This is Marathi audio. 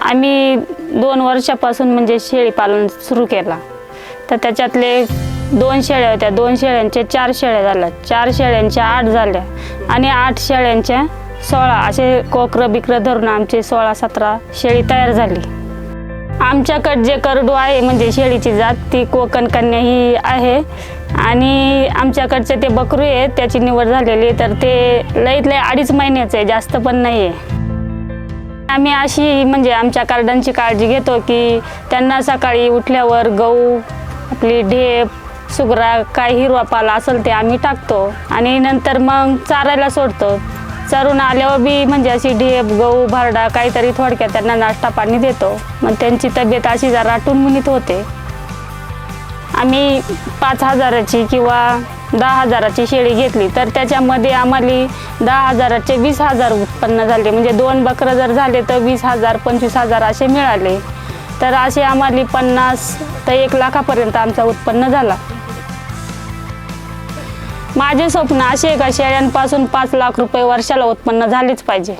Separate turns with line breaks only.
आम्ही दोन वर्षापासून म्हणजे शेळी पालन सुरू केला. तर त्याच्यातले दोन शेळ्या होत्या. दोन शेळ्यांच्या चार शेळ्या झाल्या. चार शेळ्यांच्या आठ झाल्या. आणि आठ शेळ्यांच्या सोळा असे कोकरं बिकरं धरून आमचे सोळा सतरा शेळी तयार झाली. आमच्याकडे जे करडू आहे म्हणजे शेळीची जात ती कोकण कन्या ही आहे. आणि आमच्याकडचे ते बकरू आहे त्याची निवड झालेली तर ते लईत लई अडीच महिन्याचं आहे जास्त पण नाही आहे आम्ही अशी म्हणजे आमच्या कार्डांची काळजी घेतो की त्यांना सकाळी उठल्यावर गहू आपली ढेप सुगरा काय हिरवा पाला असेल ते आम्ही टाकतो. आणि नंतर मग चारायला सोडतो. चरून आल्यावर बी म्हणजे अशी ढेप गहू भारडा काहीतरी थोडक्यात त्यांना नाश्ता पाणी देतो. मग त्यांची तब्येत अशी जरा टुनमुनीत होते. आम्ही पाच हजाराची किंवा दहा हजाराची शेळी घेतली तर त्याच्यामध्ये आम्हाला दहा हजाराचे वीस हजार उत्पन्न झाले. म्हणजे दोन बकरं जर झाले तर वीस हजार पंचवीस हजार असे मिळाले. तर असे आम्हाला पन्नास तर एक लाखापर्यंत आमचा उत्पन्न झाला. माझे स्वप्न असे का शेळ्यांपासून पाच लाख रुपये वर्षाला उत्पन्न झालेच पाहिजे.